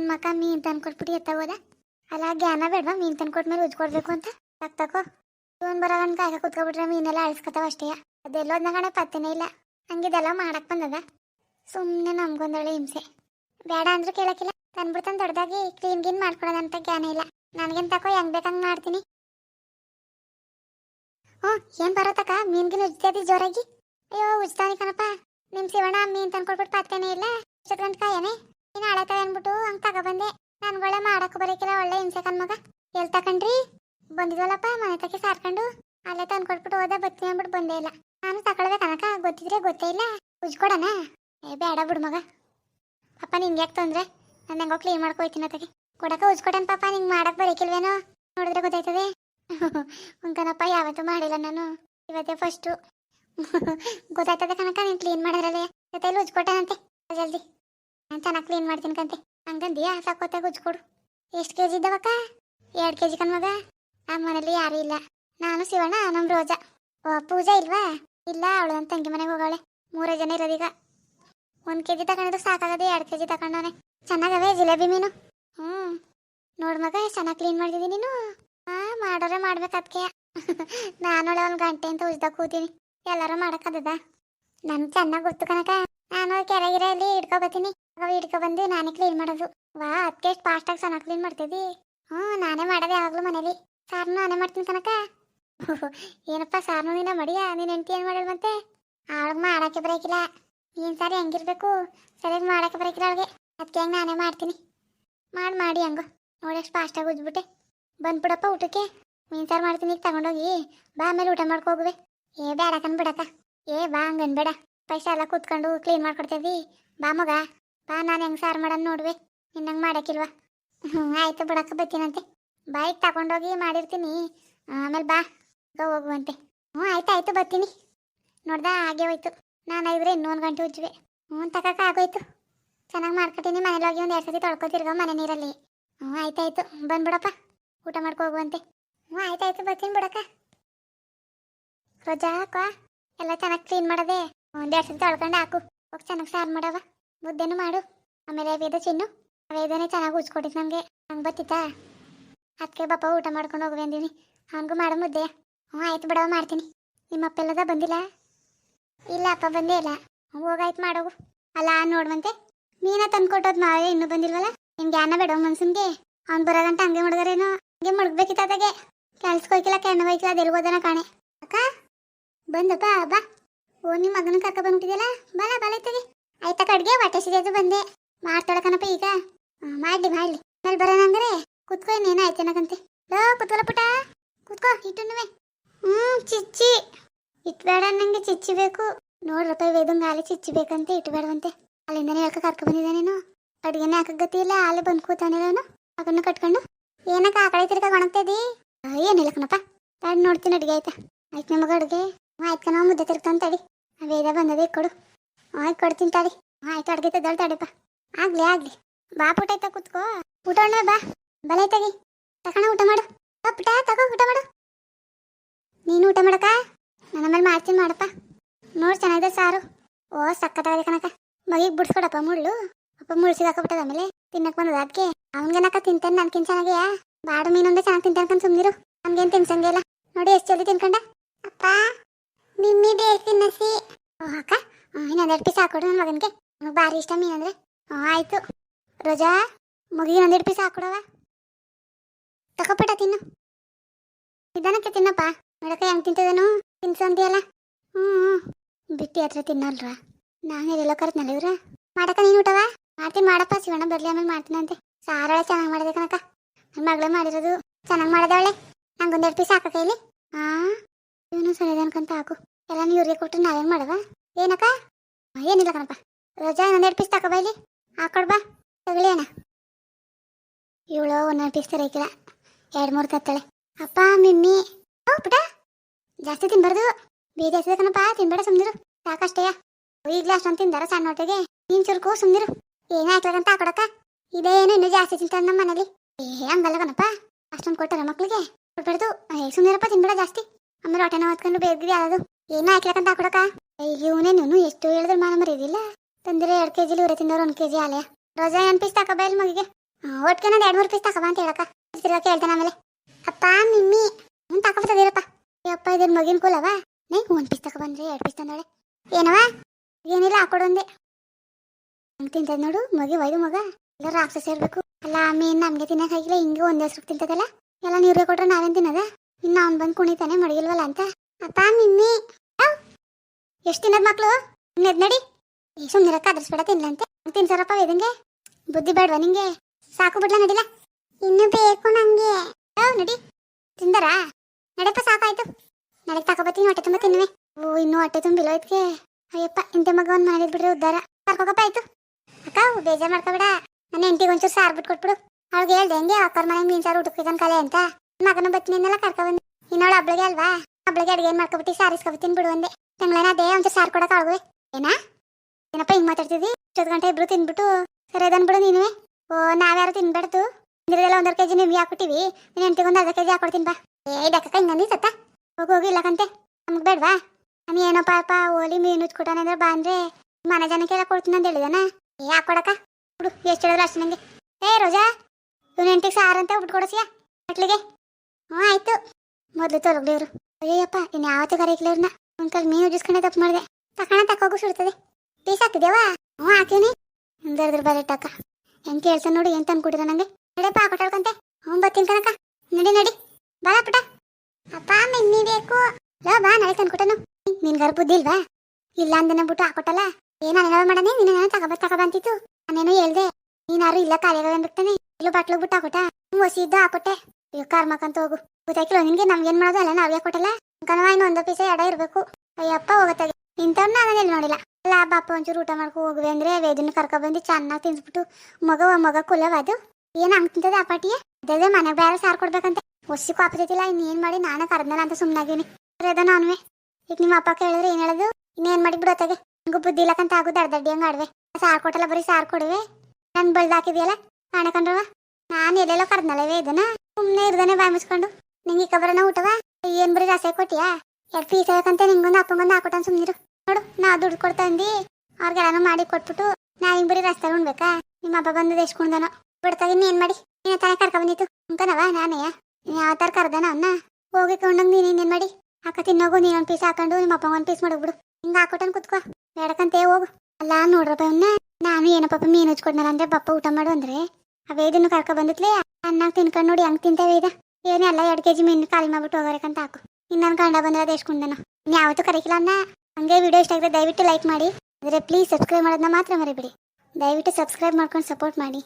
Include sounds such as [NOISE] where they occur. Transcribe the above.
ನನ್ನ ಮಕ್ಕ ಮೀನ್ ತಂದ್ಕೊಟ್ಬಿಟ್ಟು ಎತ್ತಾಗೋದ ಅಲ್ಲ ಜ್ಞಾನ ಬೇಡವಾ? ಮೀನ್ ತಂದ್ಕೊಟ್ಮೇಲೆ ಉಜ್ಕೊಡ್ಬೇಕು ಅಂತ. ತಕ್ ತಕೋ. ಇವನ್ ಬರೋಣ ಕಾಯ್ಕ ಕುತ್ಕೊಬಿಟ್ರೆ ಮೀನೆಲ್ಲ ಅಳಿಸ್ಕೊತಾವ ಅಷ್ಟೇ. ಅದೆಲ್ಲೋದ್ನ ಕಡೆ ಪತ್ತೆನೇ ಇಲ್ಲ. ಹಂಗಿದೆಲ್ಲ ಮಾಡಕ್ ಬಂದದ. ಸುಮ್ಮನೆ ನಮ್ಗೊಂದೊಳ್ಳೆ ಹಿಂಸೆ. ಬೇಡ ಅಂದ್ರೂ ಕೇಳಕ್ಕಿಲ್ಲ. ತಂದ್ಬಿಡ್ತಾನೆ ದೊಡ್ಡದಾಗಿ ಕ್ಲೀನ್ ಗೀನ್ ಮಾಡ್ಕೊಡೋದಂತ ಜ್ಞಾನ ಇಲ್ಲ. ನನಗೇನು ತಕೋ, ಹೆಂಗ್ ಬೇಕಂಗ್ ಮಾಡ್ತೀನಿ. ಹ್ಞೂ ಏನ್ ಬರೋತಕ್ಕ ಮೀನ್ ಗಿನ್ ಉಜ್ತೈತಿ ಜೋರಾಗಿ. ಅಯ್ಯೋ ಉಜ್ತಾನೆ ಕಣಪ್ಪ. ನಿಮ್ ಶಿವಣ್ಣ ಮೀನ್ ತಂದ್ಕೊಟ್ಬಿಟ್ಟು ಪತ್ತೇನೆ ಇಲ್ಲ. ಇಷ್ಟೊತ್ತು ಗಂಟೆ ನೀನು ತಗ ಅನ್ಬಿಟ್ಟು ಹಂಗೆ ತಗೊಬಂದೆ. ನನ್ಗೊಳ್ಳೆ ಮಾಡೋಕೆ ಬರೋಕಿಲ್ಲ, ಒಳ್ಳೆ ಹಿಂಸೆ ಕಣ್ಮಗ ಎಲ್ಲಿ ತಕಂಡ್ರಿ ಬಂದಿದ್ವಲ್ಲಪ್ಪ, ಮನೆ ತಕ್ಕೆ ಸಾರ್ಕೊಂಡು. ಅಲ್ಲೇ ತಂದ್ಕೊಟ್ಬಿಟ್ಟು ಹೋದ ಬತ್ತೀನಿ ಅಂದ್ಬಿಟ್ಟು ಬಂದೇ ಇಲ್ಲ. ನಾನು ತಗೊಳ್ಬೇಕನಕ ಗೊತ್ತಿದ್ರೆ ಗೊತ್ತೇ ಇಲ್ಲ. ಉಜ್ಕೊಡಣ. ಏ, ಬೇಡ ಬಿಡು ಮಗ. ಅಪ್ಪ ನಿಂಗೆ ಯಾಕೆ ತೊಂದ್ರೆ? ನಾನು ಹೆಂಗೋ ಕ್ಲೀನ್ ಮಾಡ್ಕೊಯ್ತೀನಿ ಅತ್ತಗೆ. ಕೊಡಕ ಉಜ್ಕೊಡನ್ ಪಾಪ, ನಿಂಗೆ ಮಾಡಕ್ಕೆ ಬರೋಕಿಲ್ವೇನೋ? ನೋಡಿದ್ರೆ ಗೊತ್ತಾಯ್ತದೆ. [LAUGHS] ಉಂಕನಪ್ಪ ಯಾವತ್ತೂ ಮಾಡಿಲ್ಲ ನಾನು. ಇವತ್ತೇ ಫಸ್ಟು [LAUGHS] ಗೊತ್ತಾಯ್ತದೆ ಕನಕ ನೀನು ಕ್ಲೀನ್ ಮಾಡಿದ್ರಲ್ಲೇ. ಜೊತೆಯಲ್ಲಿ ಉಜ್ಕೊಟ್ಟನಂತೆ. ಜಲ್ದಿ. ಚೆನ್ನಾಗಿ ಕ್ಲೀನ್ ಮಾಡ್ತೀನಿ ಕಂತೆ. ಹಂಗಂದಿಯಾ? ಸಾಕೋತ ಗುಜ್ಕೊಡು ಎಷ್ಟು ಕೆ ಜಿ ಇದ್ದಾವಕ್ಕ ಎರಡು ಕೆ ಜಿ ಕಣ್ಮಗ ನಮ್ಮ ಮನೇಲಿ ಯಾರೂ ಇಲ್ಲ. ನಾನು ಶಿವಣ್ಣ ನಮ್ಮ ರೋಜಾ. ಓ, ಪೂಜಾ ಇಲ್ವಾ? ಇಲ್ಲ, ಅವಳು ನನ್ನ ತಂಗಿ ಮನೆಗೆ ಹೋಗವಳೆ. ಮೂರೇ ಜನ ಇರೋದೀಗ ಒಂದು ಕೆ ಜಿ ತಗೊಂಡಿದ್ದು ಸಾಕಾಗದೆ ಎರಡು ಕೆ ಜಿ ತಗೊಂಡವನೆ ಚೆನ್ನಾಗವೆ ಜಿಲೇಬಿ ಮೀನು? ಹ್ಞೂ ನೋಡು ಮಗ, ಚೆನ್ನಾಗಿ ಕ್ಲೀನ್ ಮಾಡಿದ್ದೀನಿ ನೀನು? ಹಾಂ ಮಾಡೋರೆ ಮಾಡ್ಬೇಕದ್ಕೆ [LAUGHS] ನಾನೊಳೆ ಒಂದು ಗಂಟೆ ಅಂತ ಉಜ್ದಾಗ ಕೂತೀನಿ. ಎಲ್ಲರೂ ಮಾಡೋಕ್ಕದ ನನ್ ಚೆನ್ನಾಗಿ ಗೊತ್ತು ಕನಕ ನಾನು ಕೆರೆಗಿರಲ್ಲಿ ಹಿಡ್ಕೊ ಅವಾಗ ಹಿಡ್ಕೊ ಬಂದು ನಾನೇ ಕ್ಲೀನ್ ಮಾಡೋದು. ವಾ ಅದಕ್ಕೆ ಎಷ್ಟು ಫಾಸ್ಟಾಗಿ ಚೆನ್ನಾಗಿ ಕ್ಲೀನ್ ಮಾಡ್ತಿದ್ದಿ? ಹ್ಞೂ, ನಾನೇ ಮಾಡೋದು ಯಾವಾಗಲೂ ಮನೇಲಿ. ಸಾರ್ನು ನಾನೇ ಮಾಡ್ತೀನಿ ಕನಕ [LAUGHS] ಏನಪ್ಪ, ಸಾರ್ನು ನೀನ ಮಡಿಯ? ನೀನು ಹೆಂಡತಿ ಏನು ಮಾಡಲ್ ಮತ್ತೆ? ಅವಳಿಗೆ ಮಾಡಕ್ಕೆ ಬರೋಕಿಲ್ಲ. ಏನು ಸರಿ ಹೆಂಗಿರ್ಬೇಕು? ಸರಿಯಾಗಿ ಮಾಡಕ್ಕೆ ಬರೋಕಿಲ್ಲ ಅವಳಿಗೆ. ಅದಕ್ಕೆ ಹೆಂಗೆ ನಾನೇ ಮಾಡ್ತೀನಿ? ಮಾಡಿ ಮಾಡಿ ಹಂಗು. ನೋಡಿ ಎಷ್ಟು ಫಾಸ್ಟಾಗಿ ಉಜ್ಬಿಟ್ಟೆ. ಬಂದ್ಬಿಡಪ್ಪ ಊಟಕ್ಕೆ. ಮೀನು ಸಾರು ಮಾಡ್ತೀನಿ, ಈಗ ತಗೊಂಡೋಗಿ. ಬಾ, ಆಮೇಲೆ ಊಟ ಮಾಡ್ಕೊ ಹೋಗುವೆ. ಏ ಬೇಡ ಕಣ್ ಬಿಡಕ್ಕ ಏ, ಬಾ ಹಂಗನ್ ಬೇಡ ಪೈಸಾ ಎಲ್ಲ ಕೂತ್ಕೊಂಡು ಕ್ಲೀನ್ ಮಾಡ್ಕೊಡ್ತೇವಿ ಬಾ, ಮಗ. ಬಾ ನಾನು ಹೆಂಗೆ ಸಾರು ಮಾಡೋದು ನೋಡುವೆ. ನಿನ್ನಂಗೆ ಮಾಡೋಕ್ಕಿಲ್ವ ಹ್ಞೂ ಆಯ್ತು ಬಿಡಕ್ಕ ಬತ್ತೀನಂತೆ. ಬೈಕ್ ತಗೊಂಡೋಗಿ ಮಾಡಿರ್ತೀನಿ. ಆಮೇಲೆ ಬಾ ಗೋ ಹೋಗುವಂತೆ. ಹ್ಞೂ ಆಯ್ತು ಆಯ್ತು ಬರ್ತೀನಿ ನೋಡ್ದಾ, ಹಾಗೆ ಹೋಯ್ತು. ನಾನು ಐದ್ರೆ ಇನ್ನೊಂದು ಗಂಟೆ ಉಜ್ಜುವೆ. ಹ್ಞೂ ತಗೋಕೆ ಆಗೋಯ್ತು. ಚೆನ್ನಾಗಿ ಮಾಡ್ಕೊತೀನಿ. ಮನೇಲಿ ಹೋಗಿ ಒಂದು ಎರಡು ಸತಿ ತೊಳ್ಕೊತಿರ್ಗ ಮನೆ ನೀರಲ್ಲಿ. ಹ್ಞೂ ಆಯ್ತಾಯ್ತು ಬಂದ್ಬಿಡಪ್ಪ ಊಟ ಮಾಡ್ಕೊ ಹೋಗುವಂತೆ. ಹ್ಞೂ ಆಯ್ತಾಯ್ತು ಬರ್ತೀನಿ ಬಿಡಕ್ಕ. ರೋಜಾ ಹಾಕುವ? ಎಲ್ಲ ಚೆನ್ನಾಗಿ ಕ್ಲೀನ್ ಮಾಡೋದೆ ಎರಡು ಸತಿ ತೊಳ್ಕೊಂಡು ಹಾಕು. ಹೋಗಿ ಚೆನ್ನಾಗಿ ಸಾರು ಮಾಡವ ಮುದ್ದೆನೂ ಮಾಡು. ಆಮೇಲೆ ವೇದ ಚಿನ್ನು ವೇದನೆ ಚೆನ್ನಾಗಿ ಉಜ್ಕೊಟ್ಟಿದ್ ನನಗೆ ಹಂಗೆ ಬತ್ತಿತ್ತಾ? ಅದಕ್ಕೆ ಬಪ್ಪ ಊಟ ಮಾಡ್ಕೊಂಡು ಹೋಗುವೆ ಅಂದೀನಿ. ಅವನಿಗೂ ಮಾಡು ಮುದ್ದೆ. ಹ್ಞೂ, ಆಯ್ತು ಬಿಡವ ಮಾಡ್ತೀನಿ. ನಿಮ್ಮ ಅಪ್ಪ ಎಲ್ಲದ ಬಂದಿಲ್ಲ? ಇಲ್ಲ, ಅಪ್ಪ ಬಂದೇ ಇಲ್ಲ. ಹೋಗಾಯ್ತು ಮಾಡೋಗು ಅಲ್ಲ, ನೋಡುವಂತೆ, ಮೀನ ತಂದ್ಕೊಟ್ಟೋದ್ ನಾವೇ ಇನ್ನೂ ಬಂದಿಲ್ವಲ್ಲ? ನಿಮ್ಗೆ ಅನ್ನ ಬೇಡ ಮನ್ಸನ್ಗೆ. ಅವ್ನು ಬರೋದಂತ ಹಂಗೆ ಮುಡ್ದಾರೇನು ಹಂಗೆ ಮುಳುಗ್ಬೇಕಿತ್ತು ಅದಕ್ಕೆ. ಕೆಲ್ಸಕ್ಕೆ ಹೋಯ್ಕಿಲ್ಲ ಕೆಣ್ಣ ಹೋಯ್ಕಿಲ್ಲ ಅದೆಲ್ಲಿ ಹೋದನ ಕಾಣೆ. ಅಕ್ಕ, ಬಂದಪ್ಪ, ಬಾ. ಓ ನಿಮ್ಮ ಮಗನ ಕಕ್ಕ ಬಂದ್ಬಿಟ್ಟಿದ್ಯಲ್ಲ? ಬಲ ಬಲ ಇತ್ತಗೆ ಆಯ್ತಾ ಕಡ್ಗೆ? ಹೊಟ್ಟೆ ಸಿಗೋದು ಬಂದೆ. ಮಾಡ್ತಾಳೆ ಈಗ. ಮಾಡ್ಲಿ ಮಾಡ್ಲಿ. ಮೇಲೆ ಬರೋಣ ಅಂದ್ರೆ ಕುತ್ಕೋ ಇನ್ನೇನೋ ಆಯ್ತೇನಕಂತೆ ಲೋ ಕುತ್ಕೊಲ ಪುಟ. ಕುತ್ಕೋ ಇಟ್ಟುನುವೆ ಹ್ಞೂ ಚಿಚ್ಚಿ. ಇಟ್ಬೇಡ ನಂಗೆ, ಚಿಚ್ಚಿ ಬೇಕು. ನೋಡ್ರಪ್ಪ ವೇದಂಗ ಹಾಲಿ ಚಿಚ್ಚಿ ಬೇಕಂತೆ, ಇಟ್ಬೇಡವಂತೆ. ಅಲ್ಲಿಂದನೇ ಹೇಳ್ಕ ಕರ್ಕೊ ಬಂದಿದ್ದಾನೇನು ಅಡುಗೆನೇ ಹಾಕಕ್ ಗತಿ ಇಲ್ಲ, ಹಾಲು ಬಂದು ಕೂತಾನೇನು ಅದನ್ನು ಕಟ್ಕೊಂಡು. ಏನಕ್ಕ, ಆ ಕಡೆ ತಿರ್ಗ ಒಣಗ್ತದಿ ಏನಿಲ್ಲ ಕಣಪ್ಪ. ತಡಿ ನೋಡ್ತೀನಿ ಅಡುಗೆ ಆಯ್ತಾ. ಆಯ್ತು ನಮಗ ಅಡುಗೆ. ಆಯ್ತು ಕಣ, ಮುದ್ದೆ ತಡಿ. ವೇದ ಬಂದದೆ ಕೊಡು. ಆಯ್ತು ಕೊಡ್ತೀನಿ ತಡಿ. ಆಯ್ತು ಅಡ್ಗೆ ತೆದ್ದಳು ತಡಿಪ್ಪ ಆಗ್ಲಿ ಆಗ್ಲಿ. ಬಾ, ಪುಟ ಆಯ್ತಾ ಕುತ್ಕೋ. ಊಟ ಬಾ. ಬಲ ಐತಾಗಿ ತಕಣ, ಊಟ ಮಾಡು. ಪುಟ, ತಗೋ, ಊಟ ಮಾಡು. ನೀನು ಊಟ ಮಾಡಕ? ನನ್ನ ಮೇಲೆ ಮಾಡ್ತೀನಿ ಮಾಡಪ್ಪ. ನೋಡ್, ಚೆನ್ನಾಗಿದೆ ಸಾರು. ಓ, ಸಕ್ಕತ್ತಾಗಿದೆ ಕಣಕ ಮಗಿಗೆ ಬಿಡ್ಸ್ಕೊಡಪ್ಪ ಮುಳ್ಳು. ಅಪ್ಪ ಮುಳ್ಳು ಸಿಗಾಕಬಿಟ್ಟದ ಆಮೇಲೆ ತಿನ್ನಕ್ ಬಂದದ ಅದಕ್ಕೆ ಅವನ್ಗೇನಕ್ಕ ತಿಂತಾನೆ? ನನ್ಕಿನ್ ಚೆನ್ನಾಗಿಯಾ? ಬಾಡು ಮೀನೊಂದೇ ಚೆನ್ನಾಗಿ ತಿಂತಾನೆ ಕಣ್ ನಮ್ಗೇನು ತಿನ್ಸಂಗೇ ಇಲ್ಲ. ನೋಡಿ, ಎಷ್ಟು ಜಲ್ದಿ ತಿನ್ಕೊಂಡ. ಅಪ್ಪ, ನಿಮ್ಮಿದೆ ನಸಿ ಓ ಅಕ್ಕ. ಇನ್ನೊಂದೆರಡು ಪೀಸ್ ಹಾಕೊಡು ನನ್ನ ಮಗನಿಗೆ. ಭಾರಿ ಇಷ್ಟ ಮೀನಂದ್ರೆ ಹ್ಞೂ ರಜಾ ಮಗಿಗೆ ಒಂದೆರಡು ಪೀಸ್ ಹಾಕೊಡವ ತಕೊಪಟ ತಿನ್ನು. ನಿಧಾನಕ್ಕೆ ತಿನ್ನಪ್ಪ. ನೋಡಕ್ಕ ಹೆಂಗ್ ತಿಂತದನು? ತಿನ್ಸಂದಿಯಲ್ಲ ಹ್ಞೂ ಬಿಟ್ಟಿ ಹತ್ರ ತಿನ್ನಲ್ರ ನಾನು ಎಲ್ಲೋ ಕರೆದ್ನಲ್ಲ ಇವ್ರ. ಮಾಡಕ್ಕ ನೀನು ಊಟವ? ಮಾಡ್ತೀನಿ ಮಾಡಪ್ಪ, ಶಿವಣ್ಣ ಬರಲಿ ಆಮೇಲೆ ಮಾಡ್ತೀನಂತೆ ಸಾರಳೆ ಚೆನ್ನಾಗಿ ಮಾಡಿದೆ ಕನಕ ನನ್ನ ಮಗಳೇ ಮಾಡಿರೋದು ಚೆನ್ನಾಗಿ ಮಾಡಿದವಳೆ ನಂಗೊಂದೆರಡು ಪೀಸ್ ಹಾಕ ಕೈಲಿ ಹಾಂ ಇವನು ಸರಿ ಅನ್ಕೊಂತ ಹಾಕು. ಎಲ್ಲ ಇವ್ರಿಗೆ ಕೊಟ್ಟರೆ ನಾವೇನು ಮಾಡವ ಏನಕ್ಕ? ಏನಿಲ್ಲ ಕಣಪ್ಪ. ರೋಜಾ ಒಂದೆರಡು ಪೀಸ್ ತಕೋ ಬೈಲಿ ಹಾಕೊಡ್ಬಾ ತಗೊಳ್ಳಿ ಅಣ್ಣ. ಇವಳು ಒಂದೊಂದು ಪೀಸ್ ತರಕಿಲ್ಲ ಎರಡು, ಮೂರು ತತ್ತಾಳೆ ಅಪ್ಪ, ಮಿಮ್ಮಿ. ಓ ಪುಟ. ಜಾಸ್ತಿ ತಿನ್ಬಾರ್ದು. ಬೇಗ ಎಸದ ಕಣಪ್ಪ. ತಿನ್ಬೇಡ ಸುಮ್ದಿರು ಸಾಕಷ್ಟೇಯ ಈಗಲೇ ಅಷ್ಟೊಂದು ತಿಂದಾರ ಸಣ್ಣ ಹೊಟ್ಟೆಗೆ. ನೀನ್ ಚುರುಕು ಸುಮ್ದಿರು ಏನೇ ಹಾಕ್ಲಾಗಂತ ಹಾಕೊಡಕ್ಕ ಇದೇನು ಇನ್ನೂ ಜಾಸ್ತಿ ತಿಂತಾರ ನಮ್ಮ ಮನೇಲಿ. ಏ, ಹಂಗಲ್ಲ ಕಣಪ್ಪ. ಅಷ್ಟೊಂದು ಕೊಟ್ಟಾರ ಮಕ್ಳಿಗೆ. ಕೊಡ್ಬಾರ್ದು. ಏ, ಸುಮ್ನಿರಪ್ಪ, ತಿನ್ಬೇಡ ಜಾಸ್ತಿ. ಆಮೇಲೆ ಹೊಟ್ಟೆ ನೋವು ಹೊತ್ಕೊಂಡು ಬೇಗ ಏನೋ ಹಾಕ್ಲಕ್ಕಂತ ಹಾಕೊಡಕ್ಕ ಇವನೇ ನೀನು ಎಷ್ಟು ಹೇಳಿದ್ರೆ ಮಾನ ಮರಿದಿಲ್ಲ ತಂದ್ರೆ ಎರಡು ಕೆಜಿ ಊರೇ ತಿಂದವ್ರು ಒಂದು ಕೆಜಿ ಆಲೆ. ರೋಜಾ ಏನು ಪೀಸ್ ತಕಬ ಬೈಲ್ ಮಗಿಗೆ. ಒಟ್ಟಿಗೆ ನಾನು ಎರಡು ಮೂರು ಪೀಸ್ ತಕಬ ಅಂತ ಹೇಳಕ. ತಿರ್ಗಕ್ಕೆ ಹೇಳ್ತಾನೆ ಆಮೇಲೆ. ಅಪ್ಪ ಮಿಮ್ಮಿ ಹ್ಞೂ ತಗೋಬತ್ತದಿರಪ್ಪ ಅಪ್ಪ ಇದನ್ನ ಮಗಿನ ಕೂಲವ ನೇ ಒಂದು ಪೀಸ್ ಬಂದ್ರೆ ಎರಡು ಪೀಸ್ ತಂದಾಳೆ. ಏನವ? ಏನಿಲ್ಲ, ಹಾಕೊಡು ಅಂದೆ. ಹಂಗೆ ತಿಂತದ ನೋಡು ಮಗಿ ಒಯ್ದು ಮಗ. ಎಲ್ಲ ರಾಕ್ಷಸ ಇರಬೇಕು. ಅಲ್ಲ ಆಮೇಲೆ ನಮ್ಗೆ ತಿನ್ನಕ್ ಆಗಿಲ್ಲ, ಹಿಂಗೆ ಒಂದೇ ಹೆಸ್ರು ತಿಂತದಲ್ಲ. ಎಲ್ಲ ನೀರೇ ಕೊಟ್ರೆ ನಾವೇನು ತಿನ್ನದ? ಇನ್ನು ಅವ್ನು ಬಂದು ಕುಣಿತಾನೆ, ಮಡಗಿಲ್ವಲ್ಲ ಅಂತ. ಅಪ್ಪ ಮಿಮ್ಮಿ ಎಷ್ಟು ತಿನ್ನದ್ ಮಕ್ಳು? ಇನ್ನದ್ ನಡಿ. ಈ ಸುಮ್ಮನಿರಕ್ಕ ಅದ್ರಸ್ಬೇಡ ತಿನ್ಲಂತೆ ತಿನ್ಸರಪ್ಪ ಇದಂಗೆ. ಬುದ್ಧಿ ಬೇಡವಾ ನಿಂಗೆ? ಸಾಕು ಬಿಡ್ಲ ನಡಿಲ್ಲ ಇನ್ನು ಬೇಕು ನಂಗೆ. ನಡಿ. ತಿಂದರಾ? ನಡಪ್ಪ, ಸಾಕಾಯ್ತು. ನಡಕ್ ತಗೋಬತ್ತೀನಿ, ಹೊಟ್ಟೆ ತುಂಬ ತಿನ್ನುವೆ. ಓ, ಇನ್ನು ಹೊಟ್ಟೆ ತುಂಬಿಲ್ಲ ಇದಕ್ಕೆ ಅಯ್ಯಪ್ಪ, ಇಂತೆ ಮಗ ಒಂದು ಮಾಡಿದ್ ಬಿಡ್ರಿ ಉದ್ದಾರ. ಕರ್ಕೋಕಪ್ಪ ಆಯ್ತು. ಅಕ್ಕ, ಬೇಜಾರ್ ಮಾಡ್ಕೋಬೇಡ. ನನ್ನ ಎಂಟಿಗೆ ಒಂಚೂರು ಸಾರ್ ಬಿಟ್ಟು ಕೊಟ್ಬಿಡು ಅವ್ಳಿಗೆ ಹೇಳ್ದೆ, ಹೆಂಗೆ ಅಕ್ಕರ ಮನೆ ಮೀನ್ ಸಾರು ಹುಡುಕಿದನ್ ಕಲೆ ಅಂತ. ಮಗನ ಬತ್ತಿನೆಲ್ಲ ಕರ್ಕೊ ಬಂದೆ ಇನ್ನವಳು ಹಬ್ಳಿಗೆ ಅಲ್ವಾ? ಹಬ್ಳಿಗೆ ಅಡುಗೆ ಮಾಡ್ಕೊಬಿಟ್ಟು ಸಾರಿಸ್ಕೊಬತ್ತೀನಿ ಬಿಡು ಅಂದೆ. ತಿಂಗಳೇನ ಅದೇ ಒಂಚೂರು ಸಾರು ಕೊಡಕ್ಕೆ ಅಳ್ಗುವೆ ಏನಾ? ಏನಪ್ಪ ಹಿಂಗ್ ಮಾತಾಡ್ತಿದ್ದಿ ಇಷ್ಟೊತ್ತು ಗಂಟೆ ಇಬ್ರು ತಿನ್ಬಿಟ್ಟು ಸರಿ ಅದನ್ ಬಿಡು ನೀನು ಓ, ನಾವ್ಯಾರು ತಿನ್ಬೇಡ್ತು? ಇಂದ್ರದೆಲ್ಲ ಒಂದರ ಕೆಜಿ ನಿಮ್ಗೆ ಹಾಕ್ಬಿಟ್ಟಿವಿ. ನೀನು ಒಂದು ಅರ್ಧ ಕೆಜಿ ಹಾಕೊಡ್ತೀನಿ ಬಾ. ಏ ಇದಕ್ಕ ಹಿಂಗಂದಿ ಸತ್ತ ಹೋಗಿ ಹೋಗಿ ಇಲ್ಲಕಂತೆ ನಮ್ಗೆ ಬೇಡ್ವಾ? ನಾನು ಏನೋ ಪಾಪ ಓಲಿ ಮೀನು ಉಚ್ಕೊಟ್ಟಾನೆ ಅಂದ್ರೆ ಬಾ ಅಂದ್ರೆ ಮನೆ ಜನಕ್ಕೆಲ್ಲ ಕೊಡ್ತೀನಿ ಅಂತ ಹೇಳಿದಾನ? ಏ ಹಾಕೊಡಕ ಬಿಡು, ಎಷ್ಟು ಹೇಳಿದ್ರು ಅಷ್ಟು ನಂಗೆ. ಏ, ರೋಜಾ, ಇವ್ನ ಎಂಟಿಗೆ ಸಾರು ಅಂತ ಬಿಟ್ಟು ಕೊಡಸಿಯಾ? ಮಕ್ಳಿಗೆ ಹ್ಞೂ ಆಯ್ತು. ಮೊದಲು ತೊಲಗ್ಲಿವ್ರು ಅಯ್ಯಪ್ಪ ಇನ್ನು ಯಾವತ್ತೂ ಕರೀಕ್ಲಿ ಇವ್ರನ್ನ ಒಂದ್ ಕಲ್ ಮೀನು ಉಜ್ಜಿಸ್ಕೊಂಡೆ ತಪ್ಪು ಮಾಡಿದೆ. ತಕಣ ತಕೋಗು ಸುಡ್ತದೆ. ಪೀಸ್ ಹಾಕಿದ್ಯಾವಾ ಹ್ಞೂ ಹಾಕಿನಿ ಹಿಂದರ್ದ್ರ ಬರಟ್ಟಕ್ಕ ಹೆಂಗ್ ಕೇಳ್ಸ ನೋಡಿ ತಂದು ತಂದ್ಕೊಟ್ಟಿರ ನಂಗೆ. ನಡೆಯಪ್ಪ ಹಾಕೊಟ್ಟಾಳ್ಕಂತೆ ಹ್ಞೂ, ಬರ್ತೀನಿ ಕನಕ ನಡಿ ನಡಿ. ಬಾ ಪುಟ ಅಪ್ಪ ಮಿಮ್ಮಿ ಬೇಕು. ಲೋ, ಬಾ, ನಾಳೆ ತಂದ್ಕೊಟ್ಟನು. ನಿನ್ಗಾರ ಬುದ್ಧಿ ಇಲ್ವಾ? ಇಲ್ಲ ಅಂದನ ಬಿಟ್ಟು ಹಾಕೊಟ್ಟಲ್ಲ? ಏನಾರ ಅನೇನೋ ಮಾಡನೆ ನಿನ್ನ ತಗೋಬ ತಗೋಬಂತಿತ್ತು ನಾನೇನು ಹೇಳ್ದೆ. ನೀನಾರು ಇಲ್ಲ ಕಾರ್ಯಾಗ ಬಿಡ್ತಾನೆ ಇಲ್ಲ ಬಟ್ಲು ಬಿಟ್ಟು ಹಾಕೊಟ್ಟ? ಹ್ಞೂ ಇದ್ದ ಹಾಕೊಟ್ಟೆ. ಈಗ ಕಾರ್ಮಕ್ಕಂತ ಹೋಗು. ಗೊತ್ತಾಯ್ಕಿಲ್ಲ ನಿನ್ಗೆ? ನಮ್ಗೇನ್ ಮಾಡೋದು? ಅಲ್ಲ ಕೊಟ್ಟಲ್ಲ? ಕಣವ ಇನ್ನು ಪೀಸ ಪೀಸೆ ಎಡ ಇರ್ಬೇಕು. ಅಯ್ಯಪ್ಪ ಹೋಗತ್ತಾಗೆ ಇಂಥವ್ರನ್ನ ನಾನು ನೋಡಿಲ್ಲ. ಅಲ್ಲ ಬಾಪ ಒಂಚೂರು ಊಟ ಮಾಡ್ಕೊ ಹೋಗುವೆ ಅಂದ್ರೆ ವೇದಿನ ಕರ್ಕೊಬಂದು ಚೆನ್ನಾಗಿ ತಿನ್ಸ್ಬಿಟ್ಟು ಮಗ ಮಗ ಕುಲವ ಅದು. ಏನ್ ಹಂಗ್ ತಿಂತದ ಆ ಪಾಟಿಯ? ಅದೇ ಮನೆಗೆ ಬೇರೆ ಸಾರ್ ಕೊಡ್ಬೇಕಂತೆ. ಒಸಿ ಇನ್ ಇನ್ನೇನ್ ಮಾಡಿ ನಾನೇ ಕರ್ದಲ್ಲ ಅಂತ ಸುಮ್ಮನಾಗೀನಿ ಅದ ನಾನುವೆ. ಈಗ ನಿಮ್ಮ ಅಪ್ಪ ಕೇಳಿದ್ರೆ ಏನ್ ಹೇಳೋದು? ಇನ್ನೇನ್ ಮಾಡಿ ಬಿಡತ್ತಾಗೆ ನಂಗೂ ಬುದ್ಧಿ ಇಲ್ಲಕಂತ ಆಗು ದಡ್ದಡ್ಡಿ ಹಂಗ ಆಡ್ವೆ. ಸಾರ್ ಕೊಟ್ಟಲ್ಲ ಬರೀ ಸಾರ್ ಕೊಡುವೆ. ನನ್ ಬಳ್ದು ಹಾಕಿದ್ಯಲ್ಲ? ಕಾಣೆ ಕಂಡ್ರವ ನಾನು ಎಲ್ಲೆಲ್ಲೋ ಕರ್ದಲ್ಲವೇ ಇದನ್ನ ಸುಮ್ಮನೆ ಇರ್ದಾನೆ ಬಾಯ್ ಮುಚ್ಕೊಂಡು. ನಿಂಗೆ ಕಬರನ ಊಟವ? ಏನ್ ಬರೀ ಆಸೆ ಕೊಟ್ಟಿಯಾ? ಎರಡು ಪೀಸ್ ಹೇಳಕಂತ ನಿಂಗೊಂದು, ಅಪ್ಪಂಗೊಂದು ಹಾಕೊಟ್ಟನ್ ಸುಮ್ನಿರು ನೋಡು ನಾ ದುಡ್ಡು ಕೊಡ್ತಂದಿ ಅವ್ರಿಗೆಲ್ಲಾನು ಮಾಡಿ ಕೊಟ್ಬಿಟ್ಟು ನಾ ಹಿಂಗ್ ಬರೀ ರಸ್ತೆ ಉಣ್ಬೇಕಾ? ನಿಮ್ಮ ಅಪ್ಪ ಬಂದದ ಎಷ್ಟು ಕುಣ್ದನೋ ಬಿಡ್ತಾಗ ಇನ್ನೇನ್ ಮಾಡಿ? ನೀನ ತಾನೇ ಕರ್ಕ ಬಂದಿತ್ತು ಅಂಕನವ ನಾನೇ ಯಾವ ತರ ಕರ್ದನ ಅವನ್ನ ಹೋಗಿ ಕೊಂಡಂಗ್ ನೀನ್ ಇನ್ನೇನ್ ಮಾಡಿ? ಅಕ್ಕ ತಿನ್ನೋಗು ಒಂದ್ ಪೀಸ್ ಹಾಕೊಂಡು ನಿಮ್ಮ ಅಪ್ಪ ಒಂದ್ ಪೀಸ್ ಮಾಡ್ಬಿಡು ಹಿಂಗ ಹಾಕೊಟ್ಟನ್ ಕುತ್ಕೋ. ಬೇಡಕಂತೆ, ಹೋಗು. ಅಲ್ಲ, ನೋಡ್ರಪ್ಪ ಇವನ್ನ ನಾನು ಏನಪ್ಪ ಮೀನು ಹಚ್ಕೊಡ್ನಲ್ಲ ಅಂದ್ರೆ ಬಪ್ಪ ಊಟ ಮಾಡು ಅಂದ್ರೆ. ಅವೇ ಇದನ್ನು ಕರ್ಕ ಬಂದಿತ್ಲೆ ಅನ್ನ ತಿನ್ಕೊಂಡ್ ನೋಡಿ ಹಂಗ್ ತಿಂತೇವೆ ಇದ ಏನೆಲ್ಲ ಕೆ ಜಿ ಮೀನು ಖಾಲಿ ಮಾಡ್ಬಿಟ್ಟು ಹೋಗೋರಕ್ಕಂತ ಹಾಕು. ಇನ್ನೊಂದು ಕಂಡ ಬಂದ್ರೆ ಅದು ಎಷ್ಟ್ಕೊಂಡನ ಯಾವತ್ತೂ ಕರಿಕಿಲ್ಲ ಅನ್ನ ಹಂಗೆ ವಿಡಿಯೋ ಇಷ್ಟ ಆಗಿದ್ರೆ ದಯವಿಟ್ಟು ಲೈಕ್ ಮಾಡಿ. ಆದರೆ ಪ್ಲೀಸ್ ಸಬ್ಸ್ಕ್ರೈಬ್ ಮಾಡೋದನ್ನ ಮಾತ್ರ ಮರಿಬಿಡಿ. ದಯವಿಟ್ಟು ಸಬ್ಸ್ಕ್ರೈಬ್ ಮಾಡ್ಕೊಂಡು ಸಪೋರ್ಟ್ ಮಾಡಿ.